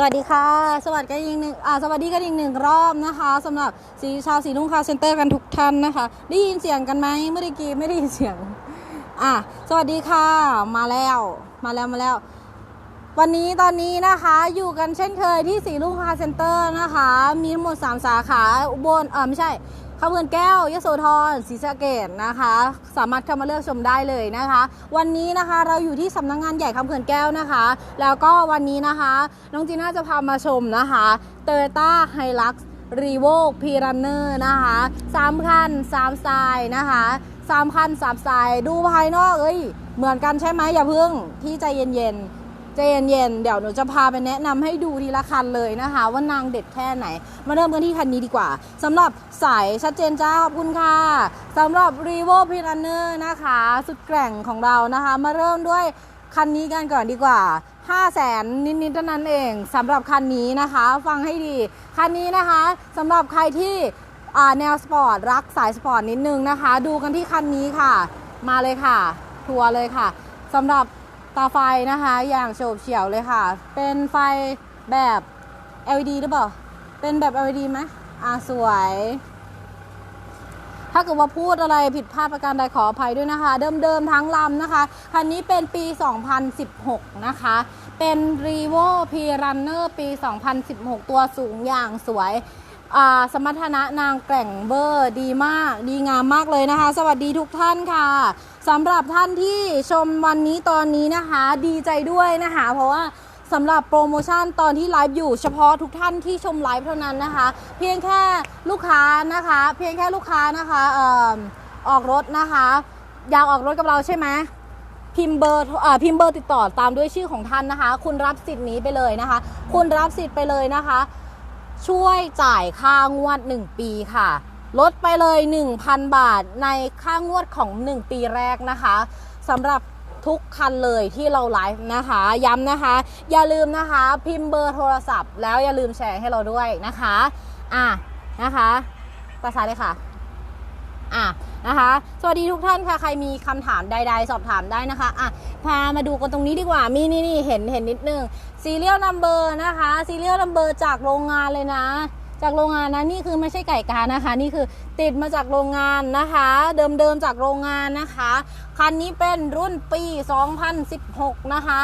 สวัสดีค่ะ สวัสดีกันอีกหนึ่งอ่าสวัสดีกันอีกหนึ่งรอบนะคะสำหรับสีชาวสีลุงคาเซ็นเตอร์กันทุกท่านนะคะ ได้ยินเสียงกันไหมเมื่อกี้ไม่ได้ยินเสียงอะสวัสดีค่ะ มาแล้วมาแล้วมาแล้ว วันนี้ตอนนี้นะคะอยู่กันเช่นเคยที่สีลุงคาเซ็นเตอร์นะคะ มีทั้งหมด 3 สาขาอุบลเออไม่ใช่ ข้าวเมืองแก้วยโสธรศรีสะเกดนะคะ สามารถเข้ามาเลือกชมได้เลยนะคะ วันนี้นะคะเราอยู่ที่สำนักงงานใหญ่คำเขื่อนแก้วนะคะ แล้วก็วันนี้นะคะน้องจีน่าจะพามาชมนะคะเตอร์ต้าไฮลักซ์รีโวกพีรันเนอร์นะคะสามคันสามสไตล์นะคะสามคันสามสไตล์ดูภายนอกเอ้ยเหมือนกันใช่ไหมอย่าเพิ่งที่ใจเย็นๆ ใจเย็นๆ เดี๋ยวหนูจะพาไปแนะนำให้ดูทีละคันเลยนะคะ ว่านางเด็ดแค่ไหน มาเริ่มกันที่คันนี้ดีกว่าสำหรับสายชัดเจนจ้าขอบคุณค่ะสำหรับ r e v o p i r a n e r นะคะ สุดแกร่งของเรานะคะ มาเริ่มด้วยคันนี้กันก่อนดีกว่า 5 0 0แสนนิดๆเท่านั้นเองสำหรับคันนี้นะคะ ฟังให้ดี คันนี้นะคะสำหรับใครที่แนวสปอร์ตรักสายสปอร์ตนิดนึงนะคะ ดูกันที่คันนี้ค่ะ มาเลยค่ะ ทัวร์เลยค่ะสำหรับ ตาไฟนะคะอย่างโฉบเฉี่ยวเลยค่ะ เป็นไฟแบบ LED หรือเปล่า เป็นแบบ LED ไหมอ่าสวย ถ้าเกิดว่าพูดอะไรผิดพลาดประการใดขออภัยด้วยนะคะ เดิมๆทั้งลำนะคะ คันนี้เป็นปี 2016 นะคะ เป็น r e v o P Runner ปี 2016 ตัวสูงอย่างสวย สมรรถนะนางแกร่งเบอร์ดีมาก ดีงามมากเลยนะคะ สวัสดีทุกท่านค่ะสำหรับท่านที่ชมวันนี้ตอนนี้นะคะ ดีใจด้วยนะคะ เพราะว่าสำหรับโปรโมชั่นตอนที่ไลฟ์อยู่เฉพาะทุกท่านที่ชมไลฟ์เท่านั้นนะคะ เพียงแค่ลูกค้านะคะ เพียงแค่ลูกค้านะคะเอ่อออกรถนะคะอยากออกรถกับเราใช่ไหมพิมเบอร์โทรอ่าพิมเบอร์ติดต่อตามด้วยชื่อของท่านนะคะ คุณรับสิทธิ์นี้ไปเลยนะคะ คุณรับสิทธิ์ไปเลยนะคะ ช่วยจ่ายค่างวด 1 ปีค่ะ ลดไปเลย 1,000 บาทในค่างวดของ 1 ปีแรกนะคะสำหรับทุกคันเลยที่เราไลฟ์นะคะ ย้ำนะคะ อย่าลืมนะคะ พิมพ์เบอร์โทรศัพท์ แล้วอย่าลืมแชร์ให้เราด้วยนะคะ อะนะคะภาษายเลยค่ะ อะนะคะ สวัสดีทุกท่านค่ะ ใครมีคำถามใด ๆ สอบถามได้นะคะอะพามาดูกันตรงนี้ดีกว่า มีนี่นี่เห็นเห็นนิดนึงซีเรียลนัมเบอร์นะคะซีเรียลนัมเบอร์จากโรงงานเลยนะจากโรงงานนะนี่คือไม่ใช่ไก่กานะคะ นี่คือติดมาจากโรงงานนะคะ เดิมๆจากโรงงานนะคะ คันนี้เป็นรุ่นปี 2016 นะคะ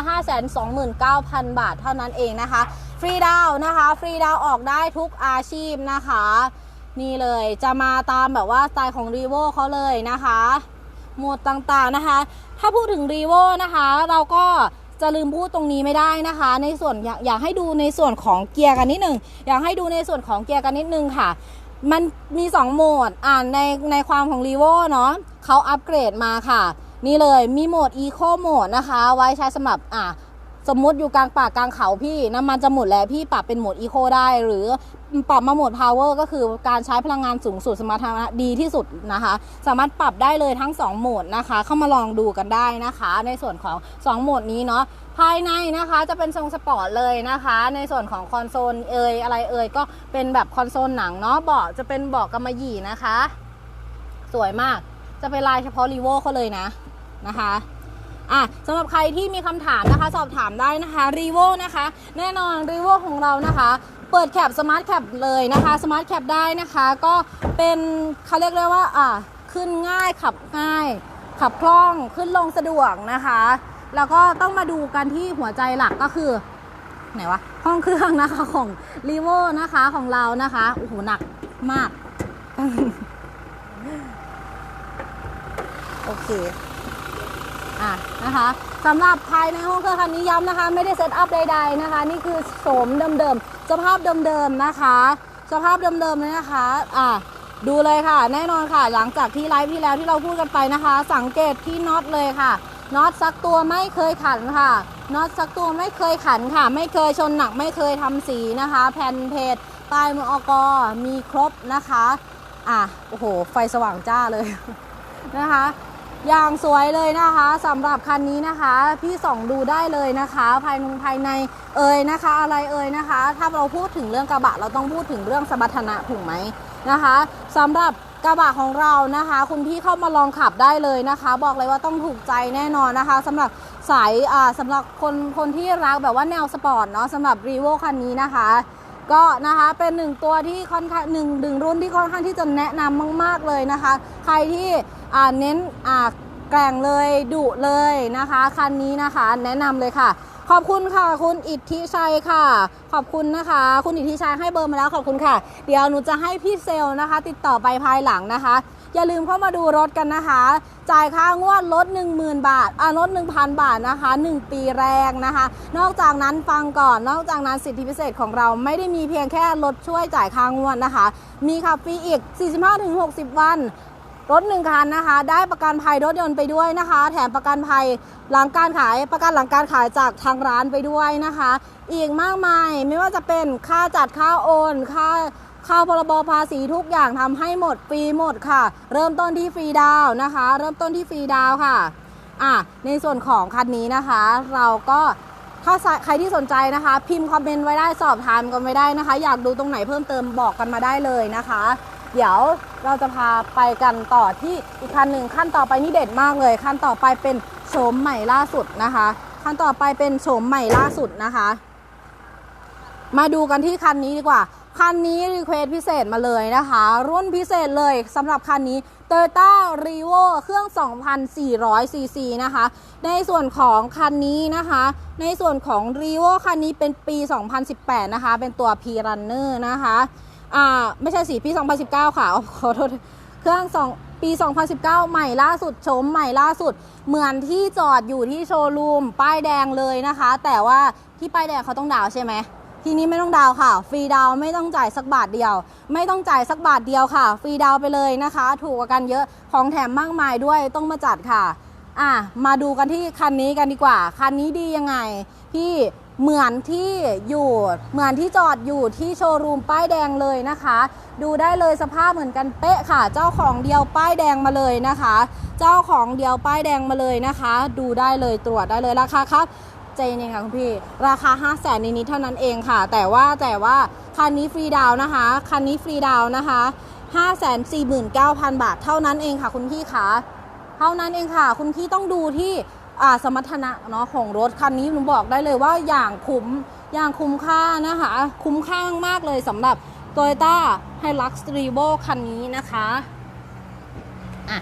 529,000 บาทเท่านั้นเองนะคะ ฟรีดาวนะคะ ฟรีดาวออกได้ทุกอาชีพนะคะ นี่เลยจะมาตามแบบว่าสไตล์ของ r ีโวเขาเลยนะคะหมวดต่างๆนะคะ ถ้าพูดถึง r ีโวนะคะ เราก็จะลืมพูดตรงนี้ไม่ได้นะคะ ในส่วนอยากอยากให้ดูในส่วนของเกียร์กันนิดนึงอยากให้ดูในส่วนของเกียร์กันนิดนึงค่ะ มันมี 2 โหมดอ่านในในความของ r ีโวเนาะเขาอัปเกรดมาค่ะ นี่เลยมีโหมด Eco โหมดนะคะ ไว้ใช้สำหรับอะ สมมติอยู่กลางป่ากลางเขาพี่น้ำมันจะหมดแล้วพี่ปรับเป็นโหมดอีโคได้ หรือปรับมาโหมดพาวเวอร์ก็คือการใช้พลังงานสูงสุดสมรรถนะดีที่สุดนะคะ สามารถปรับได้เลยทั้ง 2 โหมดนะคะ เข้ามาลองดูกันได้นะคะ ในส่วนของ 2 โหมดนี้เนาะภายในนะคะจะเป็นทรงสปอร์ตเลยนะคะ ในส่วนของคอนโซลเอยอะไรเอยก็เป็นแบบคอนโซลหนังเนาะเบาะจะเป็นเบาะกำมะหยี่นะคะ สวยมากจะเป็นลายเฉพาะรีโวเขาเลยนะนะคะ อะสำหรับใครที่มีคำถามนะคะ สอบถามได้นะคะรีโวนะคะ แน่นอนรีโวของเรานะคะเปิดแคปสมาร์ทแคปเลยนะคะสมาร์ทแคปได้นะคะ ก็เป็นเขาเรียกได้ว่าอะขึ้นง่ายขับง่าย ขับคล่องขึ้นลงสะดวกนะคะ แล้วก็ต้องมาดูกันที่หัวใจหลักก็คือไหนวะห้องเครื่องนะคะของรีโวนะคะของเรานะคะโอ้โหหนักมาก โอเค อะนะคะสำหรับภายในห้องเครื่องคันนี้ย้ำนะคะ ไม่ได้เซตอัพใดๆนะคะ นี่คือโสมเดิมๆสภาพเดิมๆนะคะ สภาพเดิมๆเลยนะคะอะดูเลยค่ะ แน่นอนค่ะ หลังจากที่ไลฟ์ที่แล้วที่เราพูดกันไปนะคะ สังเกตที่น็อตเลยค่ะน็อตซักตัวไม่เคยขันค่ะน็อตซักตัวไม่เคยขันค่ะ ไม่เคยชนหนักไม่เคยทำสีนะคะ แผ่นเพจป้ายมืออกมีครบนะคะ อะโอ้โห ไฟสว่างจ้าเลยนะคะ อย่างสวยเลยนะคะสำหรับคันนี้นะคะ พี่ส่องดูได้เลยนะคะ ภายในภายในเอ่ยนะคะ อะไรเอ่ยนะคะ ถ้าเราพูดถึงเรื่องกระบะเราต้องพูดถึงเรื่องสมรรถนะถูกไหมนะคะสำหรับกระบะของเรานะคะ คุณพี่เข้ามาลองขับได้เลยนะคะ บอกเลยว่าต้องถูกใจแน่นอนนะคะสำหรับสายอ่าสำหรับคนคนที่รักแบบว่าแนวสปอร์ตเนาะสำหรับรีโวคันนี้นะคะ ก็นะคะเป็นหนึ่งตัวที่ค่อนข้างหนึ่งดึงรุ่นที่ค่อนข้างที่จะแนะนำมาก ๆเลยนะคะ ใครที่เน้นแกร่งเลยดุเลยนะคะคันนี้นะคะแนะนำเลยค่ะ ขอบคุณค่ะ คุณอิทธิชัยค่ะ ขอบคุณนะคะ คุณอิทธิชัยให้เบอร์มาแล้วขอบคุณค่ะ เดี๋ยวหนูจะให้พี่เซลนะคะ ติดต่อไปภายหลังนะคะ อย่าลืมเข้ามาดูรถกันนะคะ จ่ายค่างวดลด 10,000 บาทอ่าลด1,000 บาทนะคะ 1 ปีแรกนะคะ นอกจากนั้นฟังก่อน นอกจากนั้นสิทธิพิเศษของเราไม่ได้มีเพียงแค่ลดช่วยจ่ายค่างวดนะคะ มีขับฟรีอีก 45-60 วันรถหนึ่งคันนะคะ ได้ประกันภัยรถยนต์ไปด้วยนะคะ แถมประกันภัยหลังการขายประกันหลังการขายจากทางร้านไปด้วยนะคะ อีกมากมายไม่ว่าจะเป็นค่าจัดค่าโอน ค่า ค่าพรบภาษีทุกอย่างทำให้หมดฟรีหมดค่ะ เริ่มต้นที่ฟรีดาวนะคะ เริ่มต้นที่ฟรีดาวค่ะอะในส่วนของคันนี้นะคะ เราก็ถ้าใครที่สนใจนะคะ พิมพ์คอมเมนต์ไว้ได้สอบถามกันไว้ได้นะคะ อยากดูตรงไหนเพิ่มเติมบอกกันมาได้เลยนะคะ เดี๋ยวเราจะพาไปกันต่อที่อีกคันหนึ่งขั้นต่อไปนี่เด็ดมากเลย ขั้นต่อไปเป็นโฉมใหม่ล่าสุดนะคะ ขั้นต่อไปเป็นโฉมใหม่ล่าสุดนะคะ มาดูกันที่คันนี้ดีกว่า คันนี้รีเควสพิเศษมาเลยนะคะ รุ่นพิเศษเลยสำหรับคันนี้ Toyota r e v o เครื่อง 2,400 ซีซีนะคะ ในส่วนของคันนี้นะคะ ในส่วนของ r e v o คันนี้เป็นปี 2018 นะคะ เป็นตัว P Runner นะคะ อ่า ไม่ใช่สีปี 2019 ค่ะขอโทษเครื่องสองปี 2019 ใหม่ล่าสุดโฉมใหม่ล่าสุด เหมือนที่จอดอยู่ที่โชว์รูมป้ายแดงเลยนะคะ แต่ว่าที่ป้ายแดงเขาต้องดาวใช่ไหม ทีนี้ไม่ต้องดาวค่ะ ฟรีดาวไม่ต้องจ่ายสักบาทเดียว ไม่ต้องจ่ายสักบาทเดียวค่ะ ฟรีดาวไปเลยนะคะ ถูกกว่ากันเยอะของแถมมากมายด้วยต้องมาจัดค่ะอะมาดูกันที่คันนี้กันดีกว่า คันนี้ดียังไงพี่เหมือนที่อยู่เหมือนที่จอดอยู่ที่โชว์รูมป้ายแดงเลยนะคะ ดูได้เลยสภาพเหมือนกันเป๊ะค่ะ เจ้าของเดียวป้ายแดงมาเลยนะคะ เจ้าของเดียวป้ายแดงมาเลยนะคะ ดูได้เลยตรวจได้เลยราคาครับ ใจเย็นๆค่ะคุณพี่ ราคา 5 0 0แสนนิดๆเท่านั้นเองค่ะ แต่ว่าแต่ว่าคันนี้ฟรีดาวนะคะ คันนี้ฟรีดาวน์นะคะ 549,000 บาทเท่านั้นเองค่ะ คุณพี่คะเท่านั้นเองค่ะ คุณพี่ต้องดูที่สมรรถนะเนาะของรถคันนี้หนูบอกได้เลยว่าอย่างคุ้มอย่างคุ้มค่านะคะ คุ้มค่ามากเลยสำหรับ Toyota Hilux Revo คันนี้นะคะอะ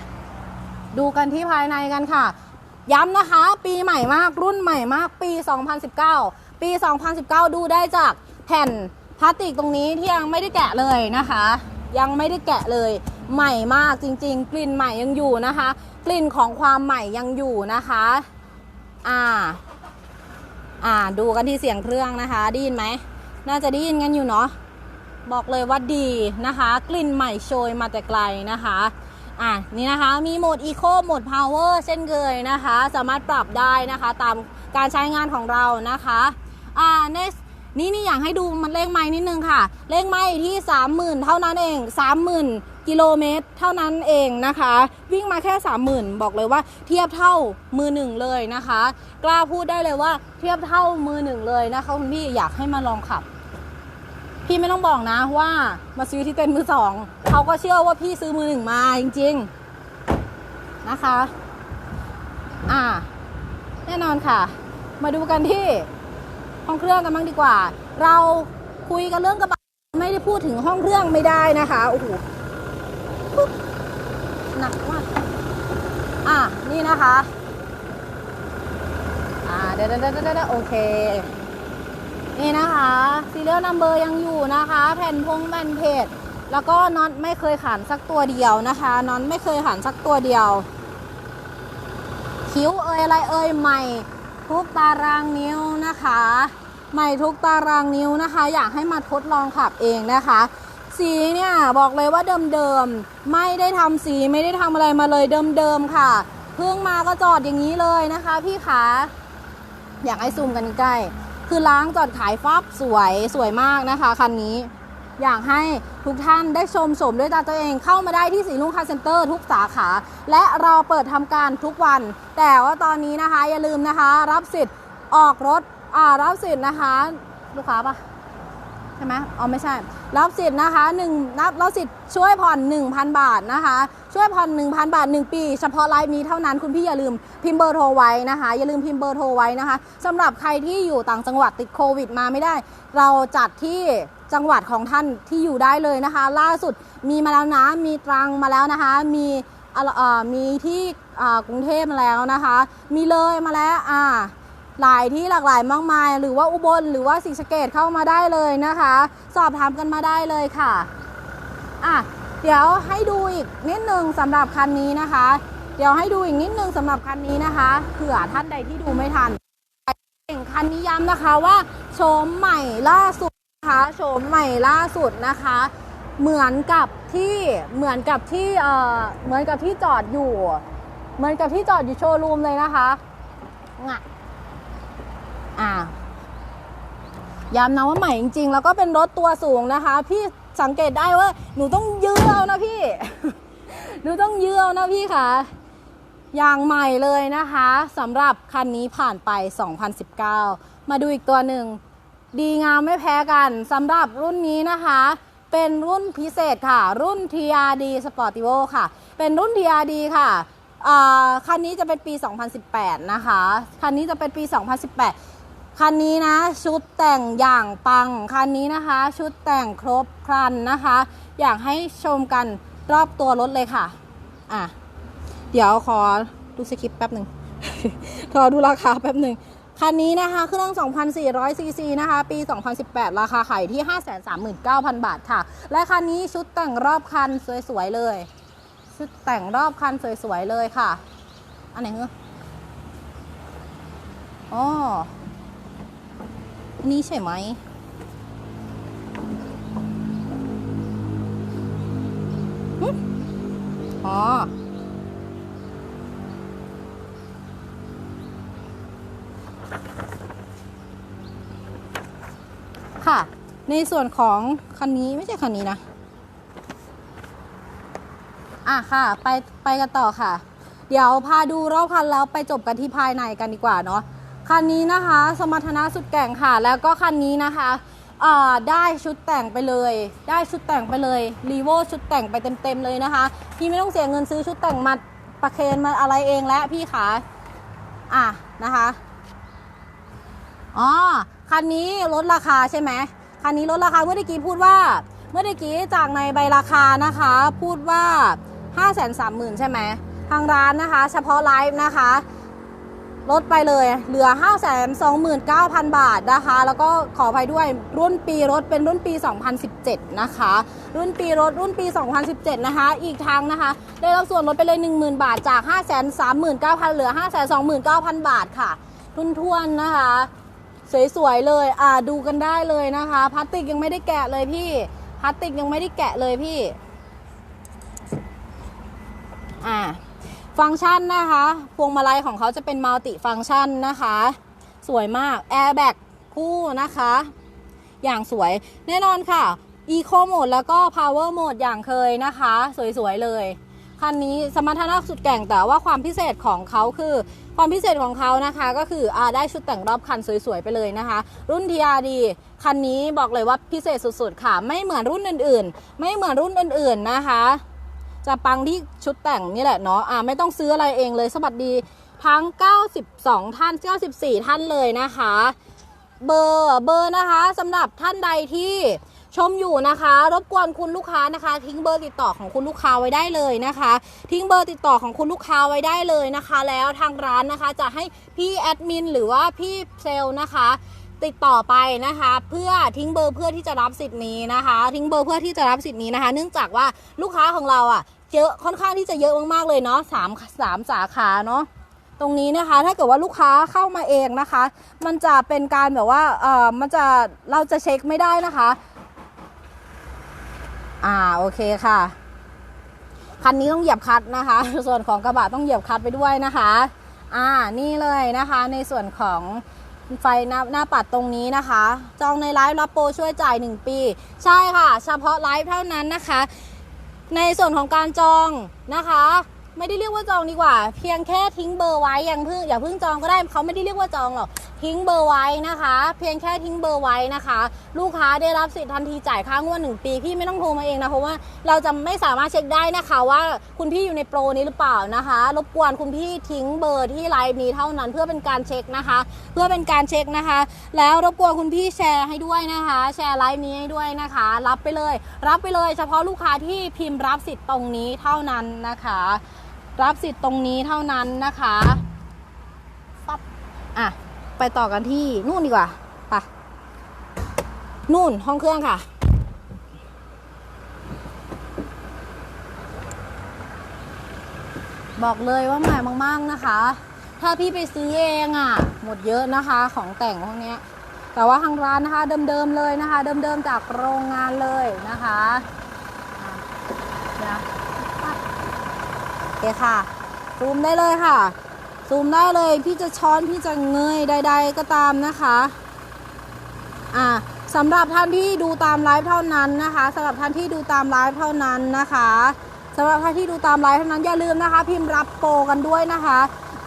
ดูกันที่ภายในกันค่ะ ย้ำนะคะ ปีใหม่มากรุ่นใหม่มากปี 2019 ปี 2019 ดูได้จากแผ่นพลาสติกตรงนี้ที่ยังไม่ได้แกะเลยนะคะ ยังไม่ได้แกะเลย ใหม่มากจริง ๆ กลิ่นใหม่ยังอยู่นะคะ กลิ่นของความใหม่ยังอยู่นะคะอ่าอ่าดูกันที่เสียงเครื่องนะคะได้ยินไหมน่าจะได้ยินกันอยู่เนาะบอกเลยว่าดีนะคะ กลิ่นใหม่โชยมาแต่ไกลนะคะ อะนี่นะคะมีโหมด Eco โหมด Power เช่นเคยนะคะ สามารถปรับได้นะคะตามการใช้งานของเรานะคะอ่าในนี่นี่อยากให้ดูมันเลขไม้นิดนึงค่ะ เลขไม้ที่ 30,000 เท่านั้นเอง 30,000 กิโลเมตรเท่านั้นเองนะคะ วิ่งมาแค่ 30,000 บอกเลยว่าเทียบเท่ามือหนึ่งเลยนะคะ กล้าพูดได้เลยว่าเทียบเท่ามือหนึ่งเลยนะคะคุณพี่อยากให้มาลองขับ พี่ไม่ต้องบอกนะว่ามาซื้อที่เต็นท์มือสองเขาก็เชื่อว่าพี่ซื้อมือหนึ่งมาจริง ๆนะคะ อ่า แน่นอนค่ะ มาดูกันที่ห้องเครื่องกันบ้างดีกว่า เราคุยกันเรื่องกระบะไม่ได้พูดถึงห้องเครื่องไม่ได้นะคะโอ้โหหนักมากอะนี่นะคะ อ่าเดี๋ยวเดี๋ยวเดี๋ยวเดี๋ยวโอเค นี่นะคะซีเรียลนัมเบอร์ยังอยู่นะคะ แผ่นพงแผ่นเพจแล้วก็น็อตไม่เคยขันสักตัวเดียวนะคะน็อตไม่เคยขันสักตัวเดียว คิ้วเอ่ยอะไรเอ่ยใหม่ทุกตารางนิ้วนะคะ ใหม่ทุกตารางนิ้วนะคะ อยากให้มาทดลองขับเองนะคะ สีเนี่ยบอกเลยว่าเดิมๆไม่ได้ทำสีไม่ได้ทำอะไรมาเลยเดิมๆค่ะเพิ่งมาก็จอดอย่างนี้เลยนะคะ พี่คะอยากให้ซูมกันใกล้ คือล้างจอดขายฟับสวยสวยมากนะคะคันนี้ อยากให้ทุกท่านได้ชมชมด้วยตาตัวเองเข้ามาได้ที่สีลุงคาร์เซ็นเตอร์ทุกสาขา และเราเปิดทำการทุกวัน แต่ว่าตอนนี้นะคะอย่าลืมนะคะ รับสิทธิ์ออกรถอ่ารับสิทธิ์นะคะ ลูกค้าปะ ช่ไหมอ๋อไม่ใช่ รับสิทธิ์นะคะหนึ่งรับรับสิทธิ์ช่วยผ่อน 1,000 บาทนะคะ ช่วยผ่อน 1,000 บาท 1 ปี เฉพาะไลฟ์นี้เท่านั้นคุณพี่อย่าลืมพิมพ์เบอร์โทรไว้นะคะ อย่าลืมพิมพ์เบอร์โทรไว้นะคะสำหรับใครที่อยู่ต่างจังหวัดติดโควิดมาไม่ได้ เราจัดที่จังหวัดของท่านที่อยู่ได้เลยนะคะ ล่าสุดมีมาแล้วนะมีตรังมาแล้วนะคะ มีอะเอ่อมีที่กรุงเทพมาแล้วนะคะ มีเลยมาแล้วอ่า หลายที่หลากหลายมากมาย หรือว่าอุบลหรือว่าศรีสเกดเข้ามาได้เลยนะคะ สอบถามกันมาได้เลยค่ะอะเดี๋ยวให้ดูอีกนิดนึงสำหรับคันนี้นะคะ เดี๋ยวให้ดูอีกนิดนึงสำหรับคันนี้นะคะเผื่อท่านใดที่ดูไม่ทันคันนี้ย้ำนะคะว่าโฉมใหม่ล่าสุดนะคะโฉมใหม่ล่าสุดนะคะ เหมือนกับที่เหมือนกับที่เอ่อเหมือนกับที่จอดอยู่ เหมือนกับที่จอดอยู่โชว์รูมเลยนะคะงะ อ่าย้ำนะว่าใหม่จริง ๆ แล้วก็เป็นรถตัวสูงนะคะ พี่สังเกตได้ว่า หนูต้องยื้อเอานะพี่ หนูต้องยื้อเอานะพี่ค่ะอย่างใหม่เลยนะคะสำหรับคันนี้ผ่านไป 2019 มาดูอีกตัวหนึ่ง ดีงามไม่แพ้กันสำหรับรุ่นนี้นะคะ เป็นรุ่นพิเศษค่ะ รุ่น TRD Sportivo ค่ะ เป็นรุ่น TRD ค่ะคันนี้จะเป็นปี 2018 นะคะ คันนี้จะเป็นปี 2018 คันนี้นะชุดแต่งอย่างปัง คันนี้นะคะ ชุดแต่งครบครันนะคะ อยากให้ชมกันรอบตัวรถเลยค่ะ อะ เดี๋ยวขอดูสคริปต์แป๊บหนึ่งขอดูราคาแป๊บหนึ่งคันนี้นะคะเครื่อง 2,400 ซีซีนะคะ ปี 2018 ราคาขายที่ 539,000 บาทค่ะ และคันนี้ชุดแต่งรอบคันสวยๆเลย ชุดแต่งรอบคันสวยๆเลยค่ะ อันไหนเงอ๋อ นี้ใช่ไหม อ๋อ ค่ะ ในส่วนของคันนี้ไม่ใช่คันนี้นะ อะค่ะ ไปไปกันต่อค่ะ เดี๋ยวพาดูรอบคันแล้วไปจบกันที่ภายในกันดีกว่าเนาะ คันนี้นะคะ สมรรถนะสุดแก่งค่ะ แล้วก็คันนี้นะคะได้ชุดแต่งไปเลย ได้ชุดแต่งไปเลยรีโวชุดแต่งไปเต็มๆเลยนะคะ พี่ไม่ต้องเสียเงินซื้อชุดแต่งมาประเคนมาอะไรเองแล้วพี่คะอะนะคะอ๋อคันนี้ลดราคาใช่ไหมคันนี้ลดราคาเมื่อกี้พูดว่า เมื่อกี้จากในใบราคานะคะ พูดว่า 5 3 0 0 0 0ใช่ไหมทางร้านนะคะ เฉพาะไลฟ์นะคะ ลดไปเลยเหลือ 5 2 9 0 0 0 บาทนะคะ แล้วก็ขออภัยด้วยรุ่นปีรถเป็นรุ่นปี 2017 นะคะ รุ่นปีรถรุ่นปี 2017 นะคะ อีกทางนะคะ ได้รับส่วนลดไปเลย 10,000 บาทจาก 5 3 9 0 0 0เหลือ 5 2 9 0 0 0 บาทค่ะ ทุนทวนนะคะ สวยๆเลยอ่าดูกันได้เลยนะคะพลาสติกยังไม่ได้แกะเลยพี่พลาสติกยังไม่ได้แกะเลยพี่อ่า ฟังก์ชันนะคะ พวงมาลัยของเขาจะเป็นมัลติฟังก์ชันนะคะ สวยมากแอร์แบ็กคู่นะคะ อย่างสวยแน่นอนค่ะ Eco Mode แล้วก็ Power Mode อย่างเคยนะคะ สวยๆเลยคันนี้สมรรถนะสุดแก่งแต่ว่าความพิเศษของเขาคือ ความพิเศษของเขานะคะก็คืออาได้ชุดแต่งรอบคันสวยๆไปเลยนะคะ รุ่น TRD คันนี้บอกเลยว่าพิเศษสุดๆค่ะ ไม่เหมือนรุ่นอื่นๆ ไม่เหมือนรุ่นอื่นๆนะคะ จะปังที่ชุดแต่งนี่แหละเนาะอ่าไม่ต้องซื้ออะไรเองเลย สวัสดีทั้ง 92 ท่าน 94 ท่านเลยนะคะ เบอร์เบอร์นะคะสำหรับท่านใดที่ชมอยู่นะคะ รบกวนคุณลูกค้านะคะ ทิ้งเบอร์ติดต่อของคุณลูกค้าไว้ได้เลยนะคะ ทิ้งเบอร์ติดต่อของคุณลูกค้าไว้ได้เลยนะคะ แล้วทางร้านนะคะจะให้พี่แอดมินหรือว่าพี่เซลล์นะคะ ติดต่อไปนะคะ เพื่อทิ้งเบอร์เพื่อที่จะรับสิทธิ์นี้นะคะ ทิ้งเบอร์เพื่อที่จะรับสิทธิ์นี้นะคะ เนื่องจากว่าลูกค้าของเราอะเยอะค่อนข้างที่จะเยอะมากๆเลยเนาะสามสามสาขาเนาะตรงนี้นะคะถ้าเกิดว่าลูกค้าเข้ามาเองนะคะ มันจะเป็นการแบบว่าเออมันจะเราจะเช็คไม่ได้นะคะ อ่าโอเคค่ะคันนี้ต้องเหยียบคัดนะคะ ส่วนของกระบะต้องเหยียบคัดไปด้วยนะคะ อ่านี่เลยนะคะในส่วนของ ไฟหน้าหน้าปัดตรงนี้นะคะ จองในไลฟ์รับโปรช่วยจ่าย 1 ปี ใช่ค่ะ เฉพาะไลฟ์เท่านั้นนะคะ ในส่วนของการจองนะคะ ไม่ได้เรียกว่าจองดีกว่า เพียงแค่ทิ้งเบอร์ไว้ยังเพิ่งอย่าเพิ่งจองก็ได้เขาไม่ได้เรียกว่าจองหรอกทิ้งเบอร์ไว้นะคะ เพียงแค่ทิ้งเบอร์ไว้นะคะ ลูกค้าได้รับสิทธิ์ทันทีจ่ายค่างวดหนึ่งปีพี่ไม่ต้องโทรมาเองนะเพราะว่าเราจะไม่สามารถเช็คได้นะคะ ว่าคุณพี่อยู่ในโปรนี้หรือเปล่านะคะ รบกวนคุณพี่ทิ้งเบอร์ที่ไลน์นี้เท่านั้นเพื่อเป็นการเช็คนะคะ เพื่อเป็นการเช็คนะคะ แล้วรบกวนคุณพี่แชร์ให้ด้วยนะคะ แชร์ไลฟ์นี้ให้ด้วยนะคะ รับไปเลย รับไปเลย เฉพาะลูกค้าที่พิมพ์รับสิทธิ์ตรงนี้เท่านั้นนะคะ รับสิทธิ์ตรงนี้เท่านั้นนะคะปั๊บอะ ไปต่อกันที่นู่นดีกว่าไปนู่นห้องเครื่องค่ะ บอกเลยว่าใหม่มาก ๆ นะคะ ถ้าพี่ไปซื้อเองอะ่ะ หมดเยอะนะคะของแต่งพวกนี้แต่ว่าทางร้านนะคะ เดิม ๆ เลยนะคะ เดิม ๆ จากโรงงานเลยนะคะอะเดี๋ยวปั๊บโอ เคค่ะ ซูมได้เลยค่ะ ซูมได้เลย พี่จะช้อนพี่จะเงยใด ๆ ก็ตามนะคะ อ่าสำหรับท่านที่ดูตามไลฟ์เท่านั้นนะคะสำหรับท่านที่ดูตามไลฟ์เท่านั้นนะคะสำหรับท่านที่ดูตามไลฟ์เท่านั้นอย่าลืมนะคะ พิมพ์รับโปรกันด้วยนะคะ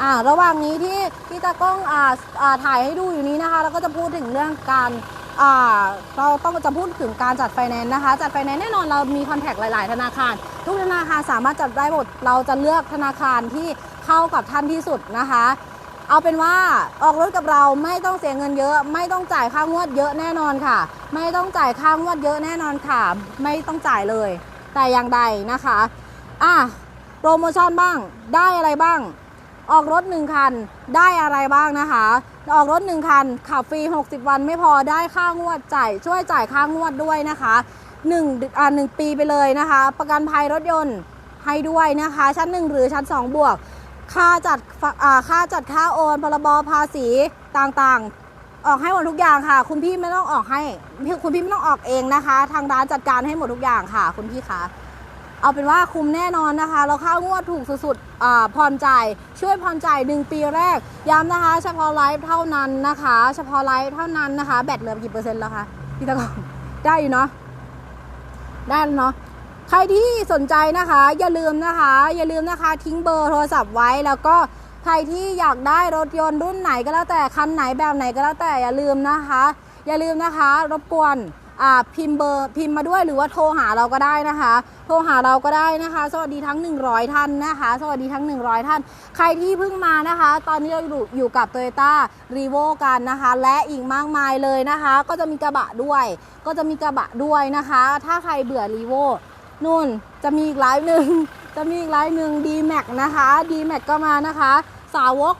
อ่าระหว่างนี้ที่ที่ตากล้องอ่าอ่าถ่ายให้ดูอยู่นี้นะคะ เราก็จะพูดถึงเรื่องการ เราต้องจะพูดถึงการจัดไฟแนนซ์นะคะ จัดไฟแนนซ์แน่นอนเรามีคอนแทคหลาย ๆ ธนาคาร ทุกธนาคารสามารถจัดได้หมด เราจะเลือกธนาคารที่เข้ากับท่านที่สุดนะคะ เอาเป็นว่าออกรถกับเราไม่ต้องเสียเงินเยอะ ไม่ต้องจ่ายค่างวดเยอะแน่นอนค่ะ ไม่ต้องจ่ายค่างวดเยอะแน่นอนค่ะ ไม่ต้องจ่ายเลย แต่อย่างใดนะคะอะโปรโมชั่นบ้างได้อะไรบ้าง ออกรถ1คันได้อะไรบ้างนะคะ ออกรถ1คัน ขับฟรี 60 วันไม่พอได้ค่างวดจ่ายช่วยจ่ายค่างวดด้วยนะคะ1อ่า1ปีไปเลยนะคะ ประกันภัยรถยนต์ให้ด้วยนะคะ ชั้น 1 หรือชั้น 2 บวก ค่าจัดอ่าค่าจัดค่าโอนพรบภาษีต่างๆ ออกให้หมดทุกอย่างค่ะ คุณพี่ไม่ต้องออกให้ คุณพี่ไม่ต้องออกเองนะคะ ทางร้านจัดการให้หมดทุกอย่างค่ะ คุณพี่คะ เอาเป็นว่าคุ้มแน่นอนนะคะเราค่างวดถูกสุดๆผ่อนจ่ายช่วยผ่อนจ่าย 1 ปีแรก ย้ำนะคะ เฉพาะไลฟ์เท่านั้นนะคะ เฉพาะไลฟ์เท่านั้นนะคะ แบตเหลือกี่เปอร์เซ็นต์แล้วคะพี่ตะกองได้อยู่เนาะได้แล้วเนาะใครที่สนใจนะคะ อย่าลืมนะคะ อย่าลืมนะคะ ทิ้งเบอร์โทรศัพท์ไว้แล้วก็ใครที่อยากได้รถยนต์รุ่นไหนก็แล้วแต่คันไหนแบบไหนก็แล้วแต่อย่าลืมนะคะ อย่าลืมนะคะ รบกวน พิมพ์เบอร์พิมพ์มาด้วยหรือว่าโทรหาเราก็ได้นะคะ โทรหาเราก็ได้นะคะ สวัสดีทั้ง 100 ท่านนะคะ สวัสดีทั้ง 100 ท่าน ใครที่เพิ่งมานะคะ ตอนนี้เราอยู่อยู่กับ t o y ต้ารีโวกันนะคะ และอีกมากมายเลยนะคะ ก็จะมีกระบะด้วย ก็จะมีกระบะด้วยนะคะ ถ้าใครเบื่อรีโวนู่นจะมีอีกไลฟ์หนึ่งจะมีอีกไลฟ์หนึ่ง d m a x นะคะ d m a x ก็มานะคะ สาวก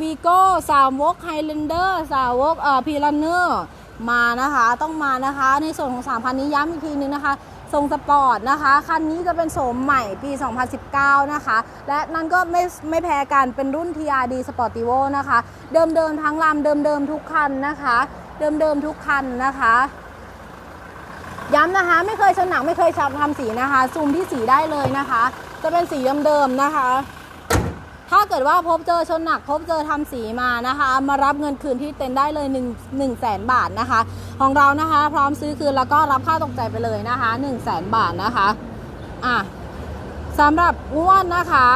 วีโก้สาวกไฮเลนเดอร์สาวกเอ่อพีรันเนอร์ มานะคะต้องมานะคะ ในส่วนของ 3,000 นี้ย้ำอีกทีนึงนะคะ ทรงสปอร์ตนะคะ คันนี้จะเป็นโฉมใหม่ปี 2019 นะคะ และนั่นก็ไม่ไม่แพ้กันเป็นรุ่น TRD Sportivo นะคะ เดิมๆทั้งลำเดิมๆทุกคันนะคะ เดิมๆทุกคันนะคะย้ำนะคะ ไม่เคยชนหนังไม่เคยชับทำสีนะคะ ซูมที่สีได้เลยนะคะ จะเป็นสีเดิมๆนะคะ ถ้าเกิดว่าพบเจอชนหนักพบเจอทำสีมานะคะ มารับเงินคืนที่เต็นได้เลย1 1 0 0 0 0 0บาทนะคะ ของเรานะคะ พร้อมซื้อคืนแล้วก็รับค่าตกใจไปเลยนะคะ1 0 0 0 0 0บาทนะคะอะสำหรับงวดนะคะ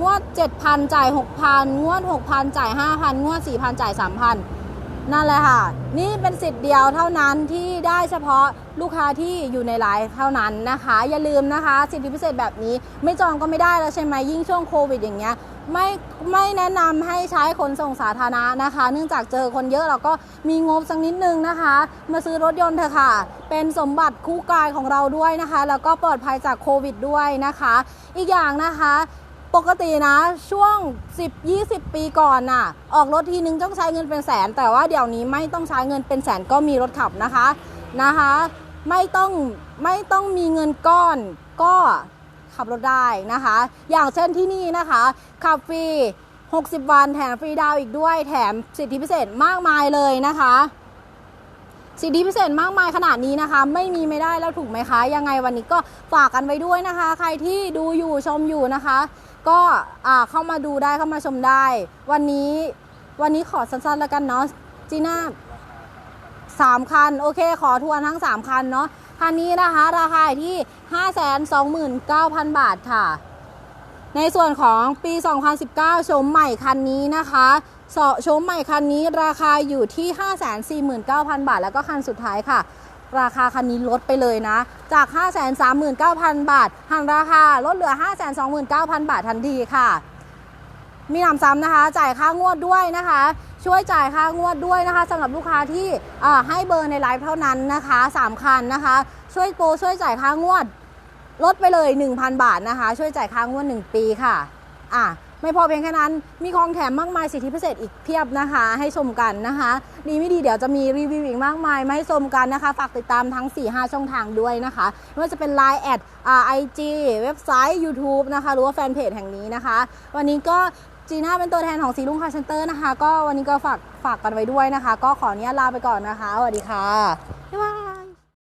งวด 7,000 จ่าย 6,000 งวด 6,000 จ่าย 5,000 งวด 4,000 จ่าย 3,000 นั่นแหละค่ะ นี่เป็นสิทธิ์เดียวเท่านั้นที่ได้เฉพาะลูกค้าที่อยู่ในไลฟ์เท่านั้นนะคะ อย่าลืมนะคะ สิทธิพิเศษแบบนี้ไม่จองก็ไม่ได้แล้วใช่ไหมยิ่งช่วงโควิดอย่างเงี้ยไม่ไม่แนะนำให้ใช้ขนส่งสาธารณะนะคะ เนื่องจากเจอคนเยอะเราก็มีงบสักนิดนึงนะคะ มาซื้อรถยนต์เถอะค่ะ เป็นสมบัติคู่กายของเราด้วยนะคะ แล้วก็ปลอดภัยจากโควิดด้วยนะคะ อีกอย่างนะคะ ปกตินะช่วง 10-20 ปีก่อนน่ะ ออกรถทีนึงต้องใช้เงินเป็นแสน แต่ว่าเดี๋ยวนี้ไม่ต้องใช้เงินเป็นแสนก็มีรถขับนะคะนะคะ ไม่ต้องไม่ต้องมีเงินก้อนก็ขับรถได้นะคะ อย่างเช่นที่นี่นะคะ ขับฟรี 60 วันแถมฟรีดาวอีกด้วย แถมสิทธิพิเศษมากมายเลยนะคะ สิทธิพิเศษมากมายขนาดนี้นะคะ ไม่มีไม่ได้แล้วถูกไหมคะ ยังไงวันนี้ก็ฝากกันไว้ด้วยนะคะ ใครที่ดูอยู่ชมอยู่นะคะ ก็เข้ามาดูได้เข้ามาชมได้ วันนี้วันนี้ขอสั้นๆแล้วกันเนาะจีน่าสามคัน โอเค ขอทวนทั้ง 3 คันเนาะคันนี้นะคะ ราคาอยู่ที่ 5 2 9 0 0 0 บาทค่ะ ในส่วนของปี 2019 ชมใหม่คันนี้นะคะสชมใหม่คันนี้ราคาอยู่ที่ 549,000 บาท แล้วก็คันสุดท้ายค่ะ ราคาคันนี้ลดไปเลยนะ จาก 539,000 บาทหักราคาลดเหลือ 529,000 บาททันทีค่ะ มีหนำซ้ำนะคะ จ่ายค่างวดด้วยนะคะ ช่วยจ่ายค่างวดด้วยนะคะสำหรับลูกค้าที่อ่าให้เบอร์ในไลฟ์เท่านั้นนะคะ 3 คันนะคะ ช่วยโปรช่วยจ่ายค่างวดลดไปเลย 1,000 บาทนะคะ ช่วยจ่ายค่างวด 1 ปีค่ะ อะ ไม่พอเพียงแค่นั้น มีของแถมมากมายสิทธิพิเศษอีกเพียบนะคะ ให้ชมกันนะคะ ดีไม่ดีเดี๋ยวจะมีรีวิวอีกมากมายมาให้ชมกันนะคะ ฝากติดตามทั้ง 4-5 ช่องทางด้วยนะคะไม่ว่าจะเป็น Line แอดไอจีเว็บไซต์ YouTube นะคะ หรือว่าแฟนเพจแห่งนี้นะคะ วันนี้ก็จีน่าเป็นตัวแทนของสีลุงคาเซนเตอร์นะคะ ก็วันนี้ก็ฝากฝากกันไว้ด้วยนะคะ ก็ขออนุญาตลาไปก่อนนะคะสวัสดีค่ะ